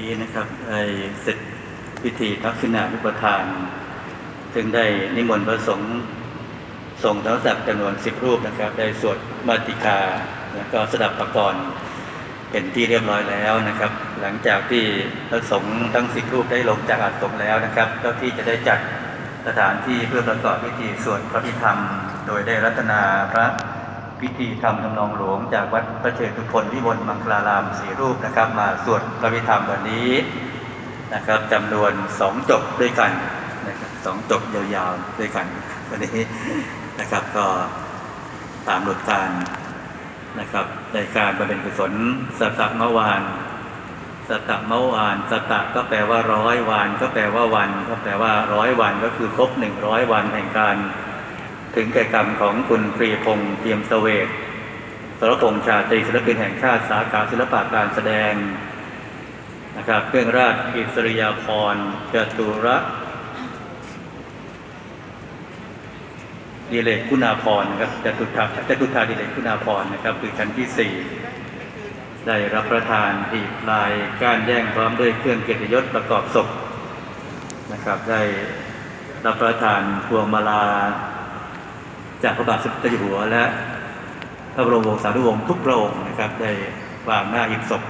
นี้นะครับได้เสร็จพิธีทักษิณานุปทาน ซึ่งได้นิมนต์พระสงฆ์ส่งทั้งสักดิ์จำนวนสิบรูปนะครับ ได้สวดมาติกา แล้วก็สดับประกรณ์เป็นที่เรียบร้อยแล้วนะครับ หลังจากที่พระสงฆ์ทั้งสิบรูปได้ลงจากอาสมแล้วนะครับเจ้าที่จะได้จัดสถานที่เพื่อประกอบพิธีสวดพระพิธรรม โดยได้รัตนาพระ พิธีธรรมทำนองหลวงจากวัดพระเชตุพนวิมลมังคลารามสีรูปนะครับ มาสวดพระพิธรรมวันนี้นะครับจำนวนสองจบด้วยกันนะครับสองจบยาวๆด้วยกันวันนี้นะครับก็ตามหลักการนะครับในการบำเพ็ญกุศลสัตตมวานสัตตมวานสัตตะก็แปลว่าร้อยวานก็แปลว่าวัน ก็แปลว่าร้อยวันก็คือครบหนึ่งร้อยวันแห่งการ ถึงแก่กรรมของคุณปรีพงษ์เทียมเสวตสรพงษ์ชาตรีศิลปินแห่งชาติสาขาศิลปะการแสดงนะครับเครื่องราชอิสริยาภรณ์จตุระดิเลกคุณาภรณ์นะครับจตุธาจตุธาดิเลกคุณาภรณ์นะครับ คือชั้นที่สี่ได้รับประทานหีบลายก้านแย่งพร้อมด้วยเครื่องเกียรติยศประกอบศพนะครับ ได้รับประทานพวงมาลา จากพระบาทสมเด็จพระเจ้าอยู่หัวและพระบรมวงศานุวงศ์ทุกพระองค์นะครับได้วางหน้าหีบศพ